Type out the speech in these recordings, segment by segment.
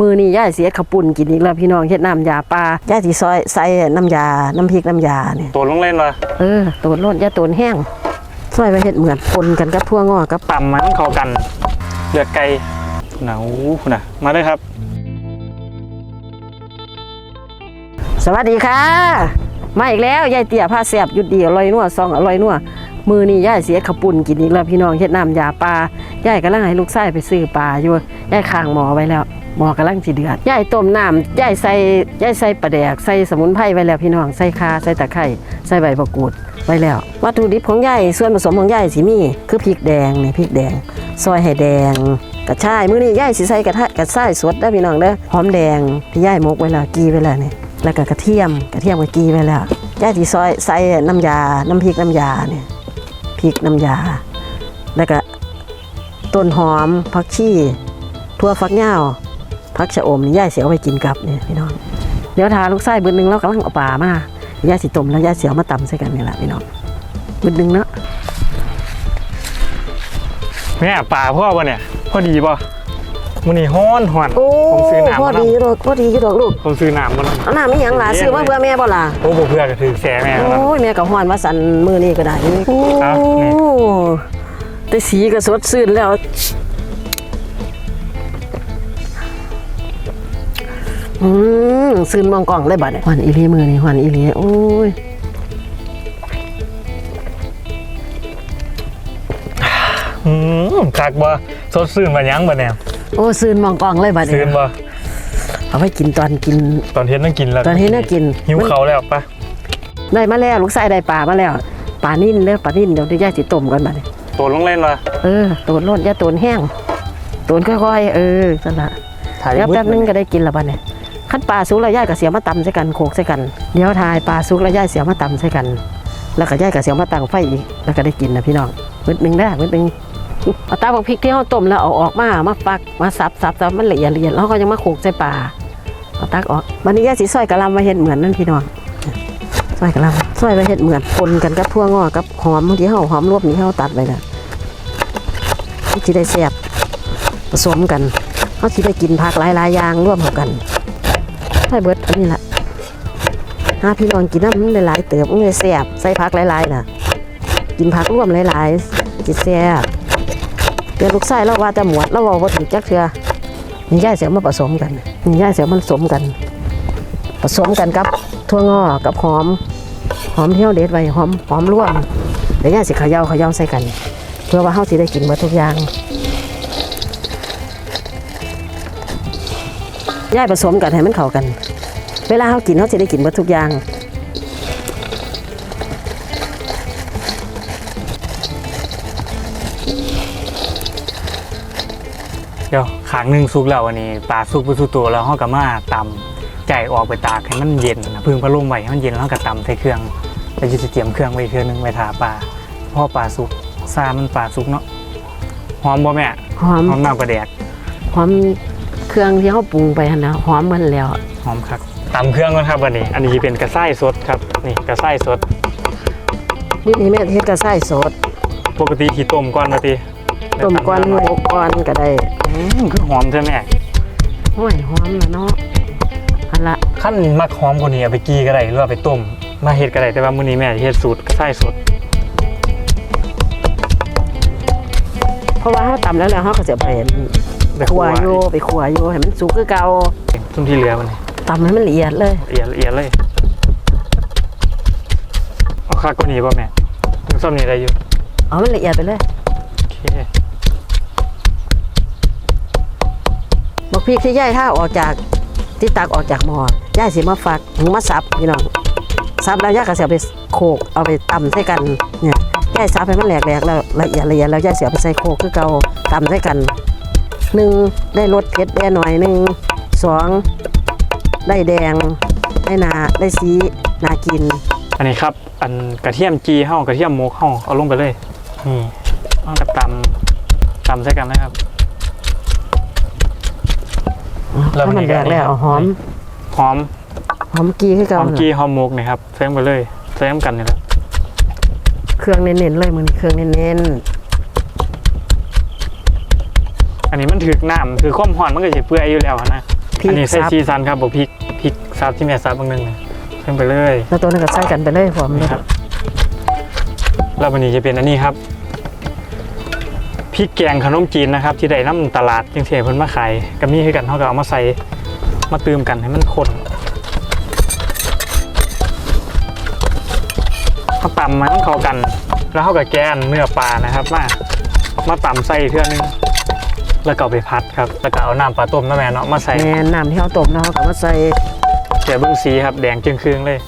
มือนี่ย่ายเสียขาวปุ่นกินอีกแล้วพี่น้องเฮ็ดน้ำยาปลาย่ายสิซอยใส่น้ำยา น้ำพริกน้ำยาเนี่ยตัวลงเล่นวะเออโตนโลดย่าโตนแห้งซอยไปเฮ็ดเหมือนปนกันกับทั่วงอกกับต่ำมันเข้ากันเลือดไก่หนาวนะมาเลยครับ สวัสดีค่ะ มาอีกแล้วยายเตี๋ยผ้าแสบหยุดดีอร่อยนัวซองอร่อยนัว มือนี่ย่ายเสียขาวปุ่นกินอีกแล้วพี่น้องเฮ็ดน้ำยาปลาย่ายกำลังให้ลูกชายไปซื้อปลาอยู่ย่ายข้างหมอไว้แล้วหมอกำลังสิเดือดย่ายต้มน้ำย่ายใส่ย่ายใส่ปลาแดกใส่สมุนไพรไว้แล้วพี่น้องใส่ขาใส่ตะไคร้ใส่ใบมะกรูดไว้แล้ว วัตถุดิบของย่ายส่วนผสมของย่ายสิมีคือพริกแดงนี่พริกแดง ซอยให้แดงกระชายมื้อนี้ย่ายสิใส่กระทะกระชายสดได้พี่น้องเด้อหอมแดงที่ย่ายมกไว้แล้วกีไว้แล้วนี่แล้วก็กระเทียมกระเทียมก็กีไว้แล้วย่ายสิซอยใส่น้ำยาน้ำพริกน้ำยาเนี่ย ริกน้ำยา แล้วก็ต้นหอมผักชีทั่วฟักยาวผักชะอมนี่ย่าเสียวไปกินกับเนี่ยพี่น้องเดี๋ยวทาลูกไส้บืดหนึ่งแล้วกำลังเอาป่ามาย่าสีต้มแล้วย่าเสียวมาตำใส่กันนี่แหละพี่น้องบืดหนึ่งเนาะแม่ป่าพ่อปะเนี่ยพอดีปะ มันนี่ฮ้อนหอนโอ้ผมซื้อน้ำพอมาดีแล้วดอกพอดีอยู่ดอกลูกผมซื้อน้ำมาแล้วเอาน้ำไม่หยังล่ะซื้อมาเพื่อแม่บ่ล่ะโอ้โหเพื่อกระถือแสแม่แล้วโอ้ยแม่กับฮอนว่าสันมือนี่ก็ได้โอ้ครับนี่ แต่สีก็สดชื่นแล้วอืมซื่นมองกล่องเลยบัดเนี่ยฮอนอีหลีมือนี่ฮอนอีหลีโอ้ย อืมคักบ่สดซื่นมายังบ่เนี่ย โอ้ซื่นมองกล่องเลยบัดซื่เนี่ยนบ่เอาไปกินตอนกิน ตอนเฮ็ดนั่งกินแล้วตอนเฮ็ดน่ากินหิวเขาแล้วปะได้มาแล้วลูกชายได้ปลามาแล้วปลานิ่นเด้อปลานิ่นเดี๋ยวได้ย่าสิต้มกันบัดเนี่ยตัวลงเล่นวะเออโตนโลดอย่าโตนแห้งโตนค่อยๆเออนั่นละถ่ายเดี๋ยวแป๊บนึงก็ได้กินและบัดเนี่ยขั้นปลาสุกแล้วย่ายกับเสียมาตำใส่กันโขกใส่กันเดี๋ยวทายปลาสุกแล้วย่ายเสียมาตำใส่กัน แล้วก็ย่ายกับเสียมาตั้งไฟอีกแล้วก็ได้กินนะพี่น้องมืดหนึ่งได้มืดหนึ่ง เอาตาบักพริกที่เขาต้มแล้วเอาออกมามาฟักมาสับสับสับมันละเอียดละเอียดแล้วก็ยังมาโขกใส่ปลาเอาตักออกวันนี้ย่าสีซอยกะลำมาเห็ดเหมือนนั่นพี่น้องซอยกะลำซอยไปเห็ดเหมือนปนกันกับทั่วงอกับหอมเมื่อกี้เขาหอมรวบนี้เขาตัดไปแล้วมันจะได้แซ่บผสมกันเขาสิได้กินผักหลายๆอย่างร่วมเข้ากันใช่เบิดอันนี้ละหาพี่น้องกินน้ำหลายๆเติบมันเลยแซ่บใส่ผักหลายๆน่ะ กินผักร่วมหลายๆจิแซ่บ ดี๋ยวลูกไส้เราว่าจะหมวดเราว่าบ่ถึงจักเทื่อนี่ย่าเสียวมาผสมกันนี่ย่าเสียวมันผสมกัน ผสมกันกับถั่วงอกกับหอม หอมเที่เราเด็ดไว้หอมหอมร่วมเดี๋ยวย่าสิเขย่าเขย่าใส่กัน เพื่อว่าเฮาสิได้กินหมดทุกอย่างย่าผสมกันให้มันเข้ากัน เวลาเขากินเขาจะได้กินหมดทุกอย่าง ดี๋ยวขางหนึงสุกแล้ววันนี้ปลาสุกไปสู่ตัวแล้วเฮาก็มาตำใจออกไปตากให้มันเย็นนะพึ่งพัดลมไว้ให้มันเย็นแล้วเฮาก็ตำใส่เครื่องแล้วจะเตรียมเครื่องไว้อีกเครื่องหนึงไว้ทาปลาเพราะปลาสุกซามันปลาสุกเนาะหอมบ่แม่หอมหอมน้ำกระแดกหอมเครื่องที่เขาปรุงไปหั่นนะหอมหมันแล้วหอมครับตำเครื่องก่อนครับวันนี้ อันนี้เป็นกระไส้สดครับนี่กระไส้สดนี่นี่แม่เฮ็ดกระไส้สด ปกติที่ต้มก่อนมาตี ต้มก้อนหกก้อนก็ได้อืมคือหอมใช่ไหมห้วยหอมแล้วเนาะอันละขั้นมักหอมกว่านี้เอาไปกีก็ได้หรือว่าไปต้ม มาเฮ็ดก็ได้แต่ว่ามื้อนี้แม่เฮ็ดสูตรกระไส้สดเพราะว่าเขาตำแล้วแล้วเขาก็จะไปไปขัวโยไปขัวโยให้มันสุกคือเก่าทุ่มที่เหลือมันนี่ตำให้มันละเอียดเลยละเอียดละเอียดเลยเอาคักกว่านี้ป่ะแม่ยังซ่อมนี่ได้อยู่เอามันละเอียดไปเลยโอเค พริกที่ย่ายถ้าออกจากที่ตักออกจากหม้อย่ายสิมาฝักหมูมาสับพี่น้องสับแล้วย่ายก็เสียไปโขกเอาไปตำใส่กันเนี่ยย่ายสับให้มันแหลกๆแล้วละเอียดละเอียดแล้วย่ายเสียไปใส่โขกคือเก่าตำใส่กันหนึ่งได้รสเผ็ดแด่หน่อยหนึ่งสองได้แดงได้นาได้สีนากิน อันนี้ครับ อันกระเทียมจีเฮากระเทียมหมกเฮาเอาลงไปเลยนี่เอากับตำตำใส่กันนะครับ แล้วถ้ามัมันนก็แดกแล้วหอมหอมหอมกีคือหเก่าอมกีหอมหมกนี่ครับใส่ลงไปเลยใส่น้ำกันนี่แหละเครื่องเน้นๆเลยมือนี้เครื่องเน้นอันนี้มันถือน้ำถือความหอนมันก็จะเปื่อยอยู่แล้วนะพริอันกนี้ใส่ซับซีซันครับบอกพริกพริกซับที่แม่ซับบางนึงนะขึ้นไปเลย แล้วตัวนั้นก็ใส่กันไปเลยพร้อมเลยนี่ครับ แล้ววันนี้จะเป็นอันนี้ครับ พริกแกงขนมจีนนะครับ ที่ได้น้ำตลาดยังเสียเพิ่นมาขายกับมีคือกันเขาก็เอามาใส่มาเติมกันให้มันข้นเขาตำมันเข้ากัน แล้วเขากับแกนเนื้อปลานะครับมามาตำใส่เทื่อนึงแล้วก็เอาไปพัดครับ แล้วก็เอาน้ำปลาต้มน้ำแม่เนาะมาใส่แม่นน้ำที่เขาต้มเนาะเขาก็มาใส่เดี๋ยวเบิ้งสีครับแดงจึงคืองเลย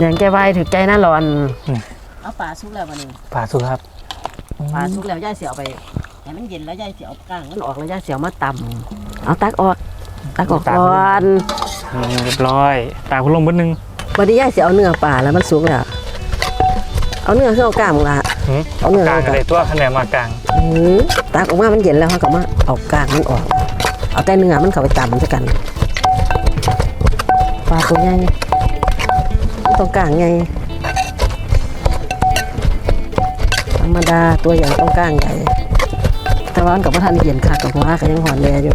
อย่างแกไว้ถือใจน่าร้อนอืมเอาปลาสุกแล้ววันนี้ปลาสุกครับ ปลาสุกแล้วย่ายเสียเอาไปให้มันเย็นแล้วย่ายเสียเอาก้างมันออกแล้วย่ายเสียเอามาตำเอาตักออกตักออกก่อนอืมเรียบร้อยตาคุณลงเบิ้นึงวันนี้ย่ายเสียเอาเนื้อปลาแล้วมันสุกแล้วเอาเนื้อขึ้นเอากล้ามละ หืมเอาเนื้อ กลางเอากันเลยตัวคะแนนมากลางอืมตักออกมามันเย็นแล้วเขาก็มาเอากล้างมันออก เอาแต่เนื้อมันเข้าไปตำซะกันปลาตัวใหญ่ตรงกลางใหญ่ รรมดาตัวใหญ่ตรงกลางใหญ่แต่ว่ามันกับพระทันเย็นค่ะกับหัวก็ยังหอนแดอยู่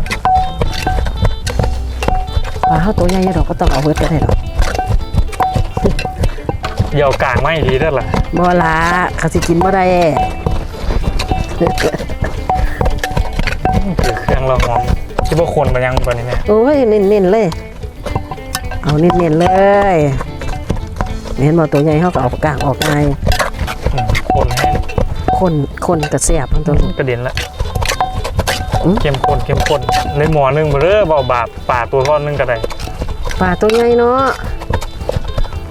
ปลาเขาตัวใหญ่ดอกก็ต้องเอาเวิร์ดก็ได้ดอกเดี๋ยวกลางไม่ดีด้วยล่ะบ่ละเขาสิกินบ่ได้คือเครื่องเราหอมที่พวกคนมันยังตอนนี้แม่โอ้ยเน้นๆเลย เอาเน้นๆเลยเน้นบ่ตัวใหญ่เขาก็เอากลางออกไงอืมคนแห้ง คนคนกระแสบมันตัวลูกกระเด็นละอืมเข้มข้นเข้มข้นในหมอหนึงเบอเร่เบาบาปป่าตัวทอดนึงก็ได้ปลาตัวใหญ่เนาะ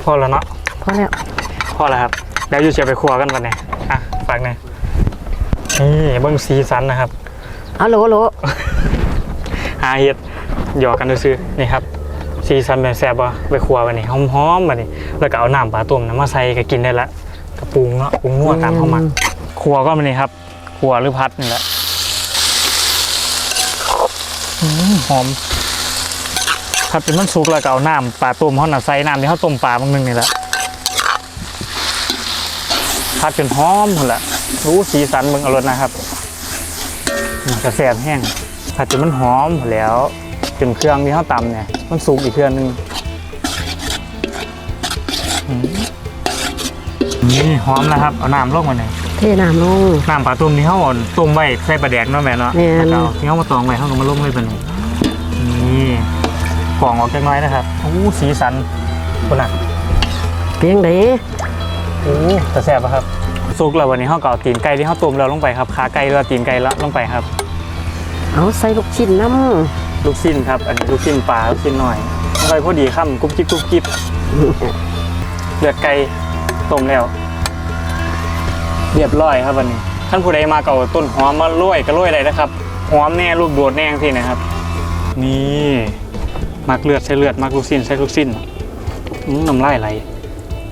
พอแล้วเนาะพอแล้วพอแล้วครับแล้วอยู่เชียร์ไปครัวกันวันนี้อะฝากหน่อยนี่เบิ้งสีสันนะครับเอาโหลโหลหาเห็ดหยอกกันดูซื้อๆนี่ครับซีซันแบบแซ่บว่ะไปครัววันนี้หอมๆวันนี้แล้วก็เอาน้ำปลาต้มน้ำมาใส่ก็กินได้ละกระปรุงเนาะปรุงนัวตามเข้ามา ครัวก็มันนี่ครับครัวหรือพัดนี่แหละหอมผัดเป็นมันสุกแล้วก็เอาน้ำปลาต้มเขาหน่ะใส่น้ำที่เขาต้มปลาบางนึงนี่แหละผัดจนหอมหมดละรู้สีสันเบิ่งเอารสนะครับกระแสบแห้งผัดจนมันหอมหมดแล้วจนเครื่องที่เขาตำเนี่ยมันสุกอีกเครื่องหนึงนี่หอมแล้วครับเอาน้ำลงมาหน่อย ทน้ำลง น้ำปลาต้มที่เขาอ่อนต้มไว้ใส่ปลาแดกเนาะแม่เนาะแม่น แล้วก็เอาที่เขามาตองไว้เขาก็มาลงไว้เป็นนี่กล่องออกจักหน้อยนะครับโอ้สีสันคนน่ะเพียงไดโอ้แต่แซ่บปะครับสุกแล้ววันนี้เขาก็เอาตีนไก่ที่เขาต้มแล้วลงไปครับขาไก่แล้วตีนไก่แล้วลงไปครับ เอาใส่ลูกชิ้นน้ลูกชิ้นครับ อันนี้ลูกชิ้นปลาลูกชิ้นหน่อยลงไปพอดีค่ำกุ๊บจิ๊บกุ๊บจิ๊บำเลือดไก่ต้มแล้ว เรียบร้อยครับวันนี้ท่านผู้ใดมาเก่าต้นหอมมาโรยก็โรยได้นะครับหอมแน่ลูกโดดแน่ที่นะครับ นี่มักเลือดใส่เลือดมักลูกสิ้นใส่ลูกสิ้นอื้อน้ำลายไหล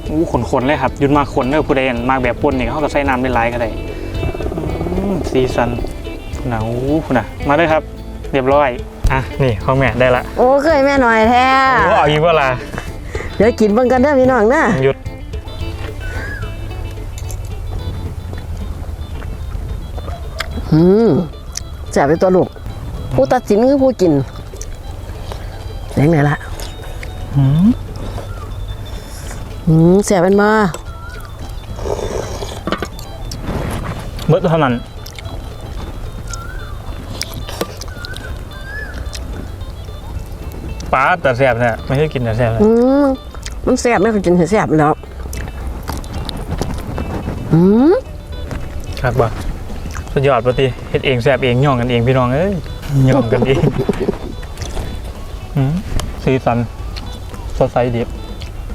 อู้ขนขนๆเลยครับหยุดมาขนเนอผู้ใดอันมากแบบปนนี่เขาก็ใส่น้ำได้หลายก็ได้อื้อซีซันหนาวคุณน่ะมาเลยครับ เรียบร้อยอะนี่ของแม่ได้ละโอ้เคยแม่หน่อยแท้โอ้เอาอีกเวลาเดี๋ยวกินเบิ่งกันเด้อพี่น้องนะหยุด อืมแสบไปตัวลูก ผู้ตัดสินคือผู้กินเสียงไหนละหืมอืมแสบเป็นมาเบิดเท่านั้นป้าแต่แสบเนี่ยไม่ใช่กินแต่แสบเลยอืมมันแสบไม่เคยกินแสบแล้วอืมครับบ่ สุดยอดปฏิเฮ็ดเองแสบเองย่องกันเองพี่น้องเอ้ยย่องกันเองหืมสีสันสดใสดี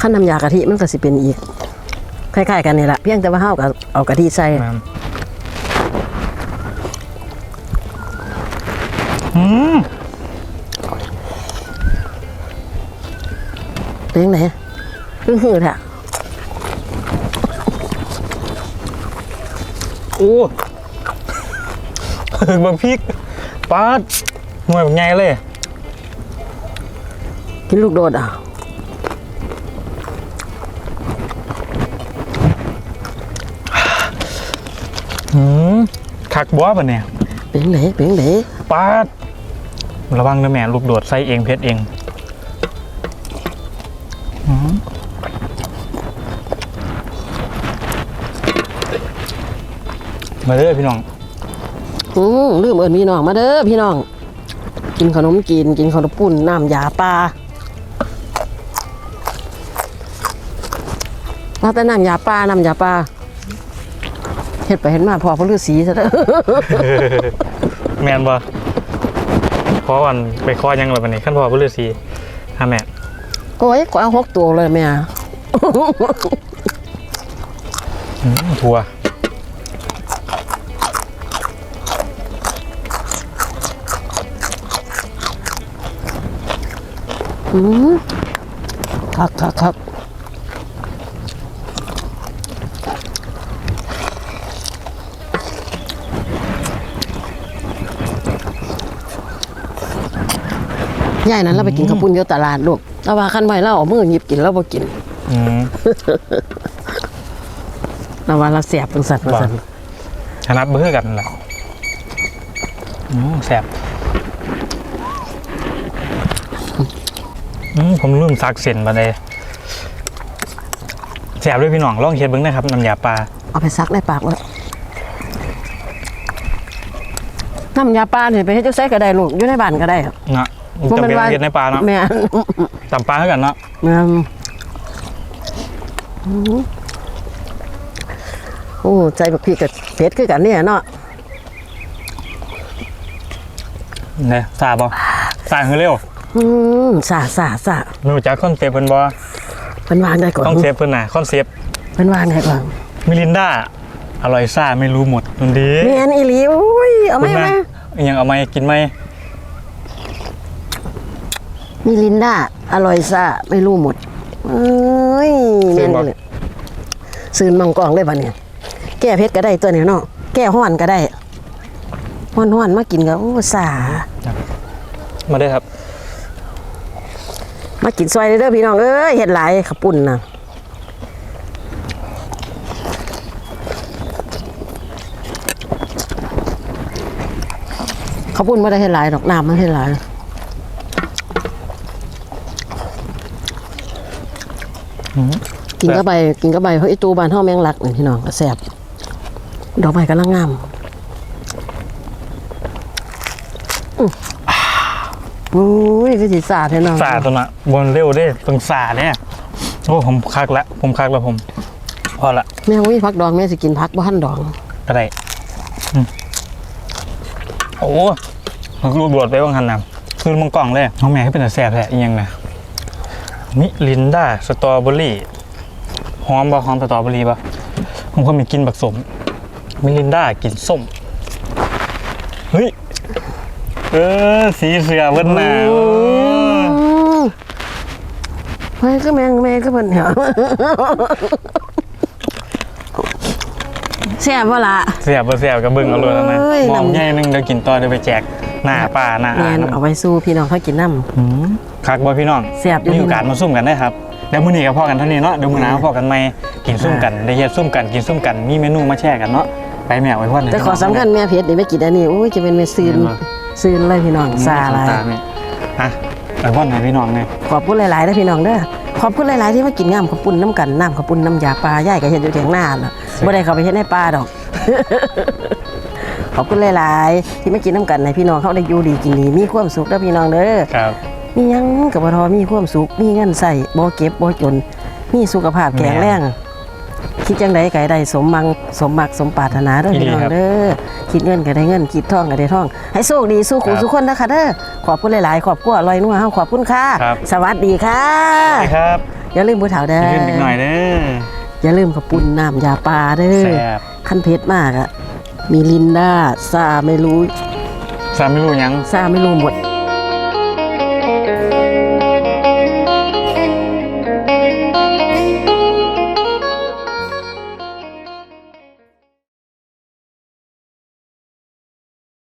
ขั้นน้ำยากะทิมันก็สิเป็นอีกคล้ายๆกันนี่แหละเพียงแต่ว่าเฮากับเอากะทิใส่น้ำอืมเป็นยังไงหื้อๆแท้โอ้ ถึงบางพริกป้าดหน่วยแบบไงเลย กินลูกโดดอะหืมคักบัวปะเนี่ยเป็นยังไงเป็นยังไงป้าดระวังนะแม่ลูกโดดใส่เองเพชรเองอืมมาเด้อพี่น้อง อืมลืมเอิญพี่น้องมาเด้อพี่น้อง กินขนมจีนกินขนมปุ่นน้ำยาปลาว่าแต่น้ำยาปลาน้ำยาปลาเห็ดไปเห็นมาพอพระฤาษีซะเด้อแมนบ่ขอวันไปขอยังเลยวันนี้ขั้นพอพุทธศีฮะแม่โอ้ยก็เอาหกตัวเลยแม่อืมทัว อืมคักคักคักยายนั้นเราไปกินข้าวปุ้นเดียวตลาดลูกเราว่าคันไว้เราเอามือหยิบกินเราบ่กินอืมเราว่าเราเสียบเป็นสัตว์เป็นสัตว์ชนะเบื่อกันนั่นแหละอืมแสบอืม ผมลืมซักเส้นมาเลยแสบด้วยพี่น้องลองเช็ดเบิ้งนะครับน้ำยาปลาเอาไปซักในปากเลยน้ำยาปลาเนี่ยไปให้เจ้าใส่ก็ได้ลูกอยู่ในบ้านก็ได้เนาะจะเป็นเห็ดในปลาเนาะแม่นตำปลาเท่ากันเนาะแม่นอืมโอ้ใจบักพี่กับเพชรคือกันเนี่ยเนาะเนี่ยซาบ่ซาคือเร็ว อืมสาสาสาไม่รู้จักคอนเซปต์เพิ่นบ่เป็นวางได้ก่อนคอนเซปต์เพิ่นน่ะคอนเซปต์เป็นวางได้ก่อนมิลินดาอร่อยซ่าไม่รู้หมดมันดีแม่นอีหลีอุ้ยเอาไหมคุณเอาไหมนะยังเอาไหมกินไหมมีลินดาอร่อยซะไม่รู้หมดเอ้ยแม่นเลยซื้อมังกรเลยปะเนี่ยแก้เพชรก็ได้ตัวเนี้ยเนาะแก้ห้อนก็ได้ห้อนห้อนๆมากินก็โอ้สามาได้ครับ มากินซอยเลยเด้อพี่น้องเอ้ยเห็ดหลายขับปุ่นนะขับปุ่นไม่ได้เห็ดหลายดอกน้ำมันเห็ดหลายอืมกินก็ใบกินก็ใบเพราะไอ้ตูบานห้อแมงลักนี่พี่น้องก็แซ่บดอกไม้กำลังงาม อื้ออุ้ยคือสีสาดแท้เนาะซาตัวน่ะบนเร็วเด้ต้องซาเนี่ยโอ้ผมคักละผมคักแล้วผม พอละแม่วิพักดองแม่สิกินพักบ้านดองก็ได้อืมโอ้มันรูดวดไปว่างหันนะคือมังกล่องเลยน้องแม่ให้เป็นแต่แสบแหละอีหยังนะมิลินดาสตรอเบอรี่หอมบ่หอมสตรอเบอรี่ป่ะผมก็มีกินบักสมมิลินดากินส้ม เฮ้ย เออสีเสือเบิ้ลหนาวเฮ้ยก็แมงแม่ก็เพิ่นเหรอแซ่บว่าละเสียบบ่เสียบกับเบิ้งเอาเลยแล้วนะเอ้ยมองนำแง่หนึงเดี๋ยวกินต่อเดี๋ยวไปแจกหน้าป่าหน้าแมอานเอาไว้สู้พี่น้องเขากินน้ อืมคักบ่พี่น้องแซ่บอยู่มีโอกาสมาซุ่มกันได้ครับเดี๋ยวมื้อนี้ก็พอกันเท่านี้เนาะเดี๋ยวมื้อหน้าพอกันใหม่กินซุ่มกันได้เฮ็ดซุ่มกันกินซุ่มกันมีเมนูมาแชร์กันเนาะไปแม่ไว้พ่อำแต่ขอสำคัญแม่เพชรนี่ไม่กินอันนี้โอ้ยจะเป็นแม่ซืน ซืนเลยพี่น้องซาอะไรตาแม่อะไว้พ่อให้พี่น้องไงขอบคุณหลายๆนะพี่น้องเด้อขอบคุณหลายๆที่มากินงามขอบปุ่นน้ำกันน้ำขอบปุ่นน้ำยาปลาย่ายก็เห็นอยู่เถียงหน้าน่ะบ่ได้เข้าไปเห็นในปลาดอก ขอบคุณหลายๆ ที่มากินน้ำกันให้พี่น้องเขาได้อยู่ดีกินดีมีความสุขเด้อพี่น้องเด้อครับมีหยังกับบ่ทอมีความสุขมีเงินใส่บ่เก็บบ่จนมีสุขภาพแข็งแรงคิดจังไดก็ให้ได้สมมังสมมักสมปรารถนาเด้อพี่น้องเด้อ คิดเงินก็ได้เงิน คิดทองก็ได้ทอง ให้โชคดีสู้ขู่สู้คนนะคะเด้อขอบคุณหลายๆขอบคุณอร่อยนัวเฮาขอบคุณค่ะสวัสดีค่ะ สวัสดีครับอย่าลืมผู้เฒ่าเด้อขึ้นอีกหน่อยเด้ออย่าลืมกับปุ่นน้ำยาปลาเด้อแซ่บขั้นเพชรมากอะมีลินดาซาไม่รู้ สามไม่รู้หยัง ซาไม่รู้หมด